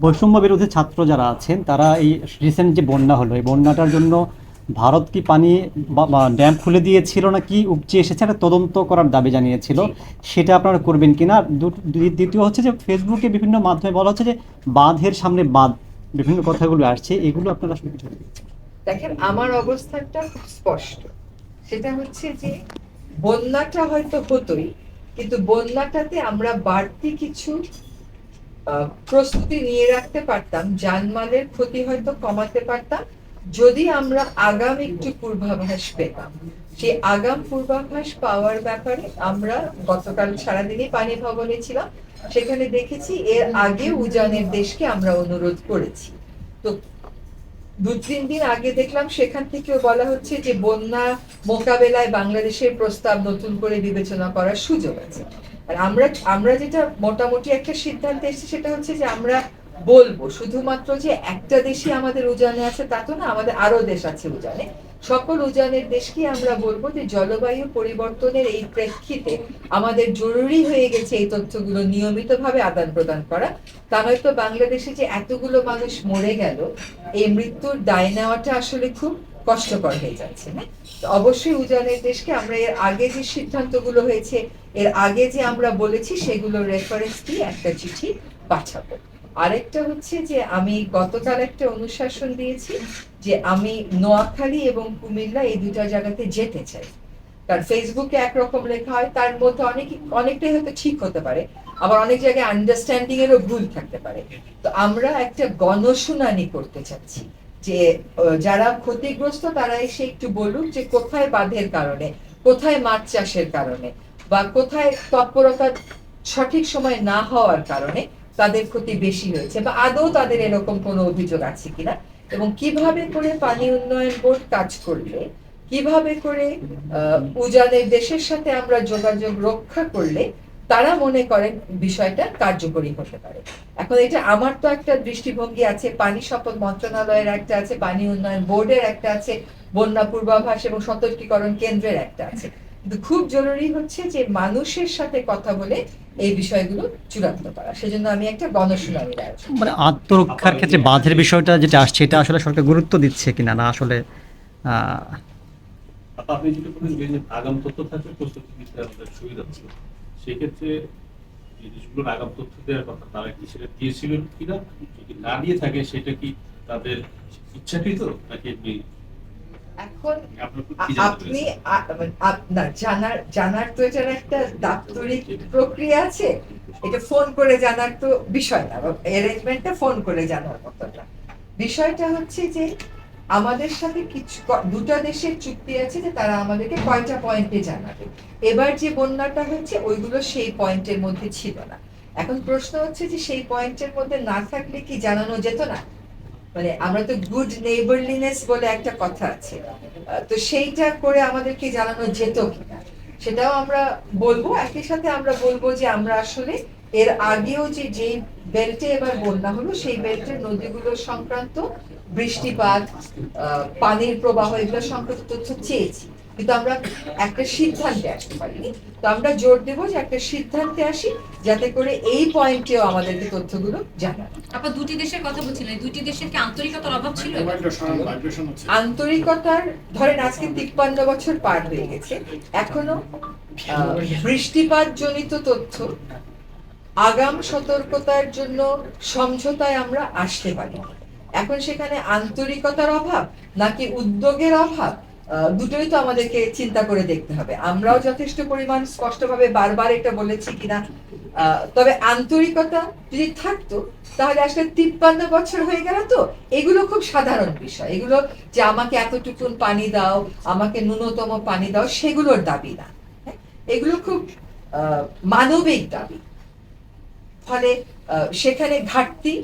বৈষম্য বিরোধী ছাত্র যারা আছেন তারা এই রিসেন্ট যে বন্যা হলো এই বন্যাটার জন্য ভারত কি পানি ড্যাম খুলে দিয়েছিল না কি উপচে এসেছে? একটা তদন্ত করার দাবি জানিয়েছিল। সেটা আপনারা করবেন দুট- দ্বি- দ্বিতীয় হচ্ছে যে ফেসবুকে বিভিন্ন মাধ্যমে বলা হচ্ছে যে বাঁধের সামনে বাঁধ বিভিন্ন কথাগুলো আসছে এগুলো আপনারা আসলে কিছু দেখেন আমার অবস্থানটা খুব স্পষ্ট। সেটা হচ্ছে যে বন্যাটা হয়তো হতোই কিন্তু বন্যাটাতে আমরা বাড়তি কিছু প্রস্তুতি নিয়ে রাখতে পারতাম জানমালের ক্ষতি হয়তো কমাতে পারতাম, যদি আমরা আগাম একটু পূর্বাভাস পেতাম। সেই আগাম পূর্বাভাস পাওয়ার ব্যাপারে আমরা গতকাল সারাদিনই পানি ভবনে ছিলাম, সেখানে দেখেছি এর আগে উজানের দেশকে আমরা অনুরোধ করেছি। তো দু তিন দিন আগে দেখলাম সেখান থেকেও বলা হচ্ছে যে বন্যা মোকাবেলায় বাংলাদেশের প্রস্তাব নতুন করে বিবেচনা করার সুযোগ আছে। আর আমরা আমরা যেটা মোটামুটি একটা সেটা হচ্ছে যে আমরা বলব, শুধুমাত্র যে একটা দেশই আমাদের উজানে আছে তা তো না, আমাদের আরও দেশ আছে উজানে। সকল উজানের দেশকে আমরা বলব যে জলবায়ু পরিবর্তনের এই প্রেক্ষিতে আমাদের জরুরি হয়ে গেছে এই তথ্যগুলো নিয়মিতভাবে আদান প্রদান করা। তা নয়তো বাংলাদেশে যে এতগুলো মানুষ মরে গেল, এই মৃত্যুর দায় নেওয়াটা আসলে খুব কষ্টকর হয়ে যাচ্ছে না তো অবশ্যই উজানের দেশকে আমরা এর আগে যে সিদ্ধান্তগুলো হয়েছে, এর আগে যে আমরা বলেছি সেগুলো রেফারেন্স দিয়ে একটা চিঠি পাঠাবো। আরেকটা হচ্ছে যে, আমি গতকাল একটা অনুশাসন দিয়েছি যে, আমি নোয়াখালী এবং কুমিল্লা এই দুটা জায়গাতে যেতে চাই। তার ফেসবুকে একরকম লেখা হয়, তার মধ্যে অনেক, অনেকটাই হয়তো ঠিক হতে পারে, আবার অনেক জায়গায় আন্ডারস্ট্যান্ডিং এরও ভুল থাকতে পারে। তো আমরা একটা গণশুনানি করতে চাচ্ছি। যে যারা ক্ষতিগ্রস্ত তারা এসে একটু বলুক যে কোথায় বাঁধের কারণে, কোথায় মাছ চাষের কারণে বা কোথায় তৎপরতা সঠিক সময় না হওয়ার কারণে তাদের ক্ষতি বেশি হয়েছে বা আদৌ তাদের এরকম কোনো অভিযোগ আছে কিনা এবং কীভাবে করে পানি উন্নয়ন বোর্ড কাজ করলে, কীভাবে করে উজানের দেশের সাথে আমরা যোগাযোগ রক্ষা করলে তারা মনে করেন বিষয়টা কার্যকরী হতে পারে। এখন এটা আমার তো একটা দৃষ্টিভঙ্গি আছে পানি সম্পদ মন্ত্রণালয়ের একটা আছে পানি উন্নয়ন বোর্ডের একটা আছে বন্যা পূর্বাভাস এবং সতর্কীকরণ কেন্দ্রের একটা আছে। কিন্তু খুব জরুরি হচ্ছে যে মানুষের সাথে কথা বলে এই বিষয়গুলো চূড়ান্ত করা। সেজন্য আমি একটা গণশুনানির আয়োজন মানে আত্মরক্ষার ক্ষেত্রে বাঁধের বিষয়টা যেটা আসছে এটা আসলে সরকার গুরুত্ব দিচ্ছে কিনা না আসলে আহ, আপনি যেটা বললেন যে আগাম তথ্য থাকলে প্রস্তুতি নিতে আমাদের সুবিধা ছিল সেক্ষেত্রে দেশগুলোর আগাম তথ্য দেওয়ার কথা তারা কি সেটা দিয়েছিলেন কিনা যদি না দিয়ে থাকে সেটা কি তাদের ইচ্ছাকৃত নাকি এমনি এখন আপনি মানে আপনার জানার জানার তো এটার একটা দাপ্তরিক প্রক্রিয়া আছে। এটা ফোন করে জানার তো বিষয় না অ্যারেঞ্জমেন্টটা ফোন করে জানার মতো না বিষয়টা হচ্ছে যে আমাদের সাথে কিছু দুটা দেশের চুক্তি আছে যে তারা আমাদেরকে কয়টা পয়েন্টে জানাবে। এবার যে বন্যাটা হয়েছে, ওইগুলো সেই পয়েন্টের মধ্যে ছিল না। এখন প্রশ্ন হচ্ছে যে সেই পয়েন্টের মধ্যে না থাকলে কি জানানো যেত না? মানে আমরা তো গুড নেইবারলিনেস বলে একটা কথা আছে। তো সেইটা করে আমাদেরকে জানানো যেত কিনা? সেটাও আমরা বলব। একই সাথে আমরা বলব যে আমরা আসলে এর আগেও যে যেই বেল্টে এবার বন্যা হলো সেই বেল্টের নদীগুলো সংক্রান্ত বৃষ্টিপাত পানির প্রবাহ এগুলো সংক্রান্ত তথ্য চেয়েছি। কিন্তু আমরা একটা সিদ্ধান্তে আসতে পারিনি। তো আমরা জোর দেবো যে একটা সিদ্ধান্তে আসি যাতে করে এই পয়েন্টেও আমাদেরকে তথ্যগুলো জানানো। আপনার দুটি দেশের কথা বলছিলেন। দুটি দেশের কি আন্তরিকতার অভাব ছিল? আন্তরিকতার ধরেন আজকে তিপ্পান্ন বছর পার হয়ে গেছে। এখনও আহ, বৃষ্টিপাত জনিত তথ্য আগাম সতর্কতার জন্য সমঝোতায় আমরা আসতে পারি। এখন সেখানে আন্তরিকতার অভাব নাকি উদ্যোগের অভাব দুটোই তো আমাদেরকে চিন্তা করে দেখতে হবে। আমরাও যথেষ্ট পরিমাণ স্পষ্টভাবে বারবার এটা বলেছি কিনা তবে আন্তরিকতা যদি থাকতো, তাহলে আসলে তিপ্পান্ন বছর হয়ে গেল তো। এগুলো খুব সাধারণ বিষয়। এগুলো যে আমাকে এতটুকুন পানি দাও, আমাকে ন্যূনতম পানি দাও, সেগুলোর দাবি না। হ্যাঁ? এগুলো খুব মানবিক দাবি। ফলে সেখানে ঘাটতি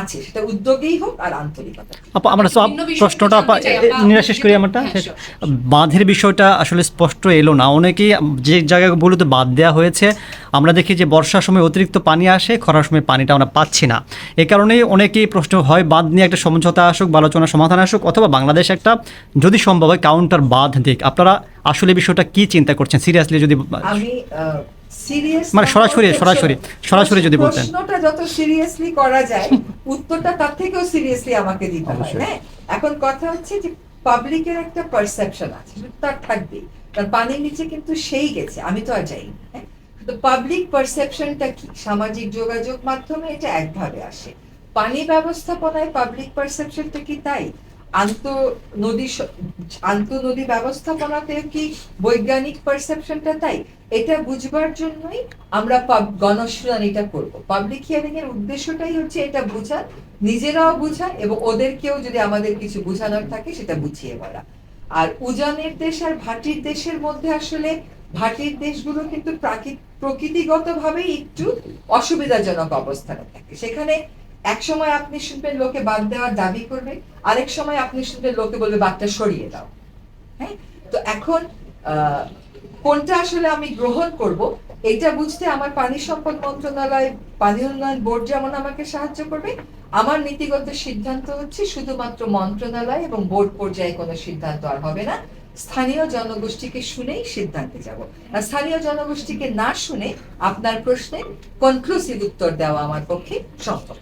আছে সেটা উদ্যোগেই হোক আর আন্তরিকতা। আপা আমরা সব প্রশ্নটা। নিরাশ শেষ করি আমারটা হ্যাঁ, বাঁধের বিষয়টা আসলে স্পষ্ট এলো না। অনেকেই যে জায়গাগুলোতে বাদ দেওয়া হয়েছে আমরা দেখি যে বর্ষার সময় অতিরিক্ত পানি আসে খরার সময় পানিটা আমরা পাচ্ছি না। এ কারণেই অনেকেই প্রশ্ন হয় বাঁধ নিয়ে একটা সমঝোতা আসুক বা আলোচনা সমাধান আসুক অথবা বাংলাদেশ একটা যদি সম্ভব হয় কাউন্টার বাঁধ দিক। আপনারা আসলে বিষয়টা কি চিন্তা করছেন? সিরিয়াসলি যদি আমি সিরিয়াস মানে সরাসরি সরাসরি সরাসরি যদি বলতেন। প্রশ্নটা যত সিরিয়াসলি করা যায় উত্তরটা তার থেকেও সিরিয়াসলি আমাকে দিতে হয় হ্যাঁ? এখন কথা হচ্ছে যে পাবলিকের একটা পারসেপশন আছে তার থাকবেই। তার পানির নিচে কিন্তু সেই গেছে আমি তো আর যাইনি হ্যাঁ? তো পাবলিক পারসেপশনটা কি? সামাজিক যোগাযোগ মাধ্যমে এটা একভাবে আসে। পানি ব্যবস্থাপনায় পাবলিক পারসেপশনটা কি তাই? আন্ত নদী আন্ত নদী ব্যবস্থাপনাতে কি বৈজ্ঞানিক পারসেপশনটা তাই? এটা বুঝবার জন্যই আমরা গণশুনানিটা করব। পাবলিক হিয়ারিং এর উদ্দেশ্যটাই হচ্ছে এটা বোঝা, নিজেরাও বোঝা এবং ওদেরকেও যদি আমাদের কিছু বোঝানোর থাকে সেটা বুঝিয়ে বলা। আর উজানের দেশ আর ভাটির দেশের মধ্যে আসলে ভাটির দেশগুলো কিন্তু প্রাকৃত প্রকৃতিগতভাবেই একটু অসুবিধাজনক অবস্থানে থাকে। সেখানে এক সময় আপনি শুনবেন লোকে বাদ দেওয়ার দাবি করবে, আরেক সময় আপনি শুনবেন লোকে বলবে, বাদটা সরিয়ে দাও। হ্যাঁ? তো এখন কোনটা আসলে আমি গ্রহণ করব এটা বুঝতে আমার পানি সম্পদ মন্ত্রণালয়, পানি উন্নয়ন বোর্ড যেমন আমাকে সাহায্য করবে, আমার নীতিগত সিদ্ধান্ত হচ্ছে শুধুমাত্র মন্ত্রণালয় এবং বোর্ড পর্যায়ে কোনো সিদ্ধান্ত আর হবে না, স্থানীয় জনগোষ্ঠীকে শুনেই সিদ্ধান্তে যাব। আর স্থানীয় জনগোষ্ঠীকে না শুনে আপনার প্রশ্নে কনক্লুসিভ উত্তর দেওয়া আমার পক্ষে সম্ভব।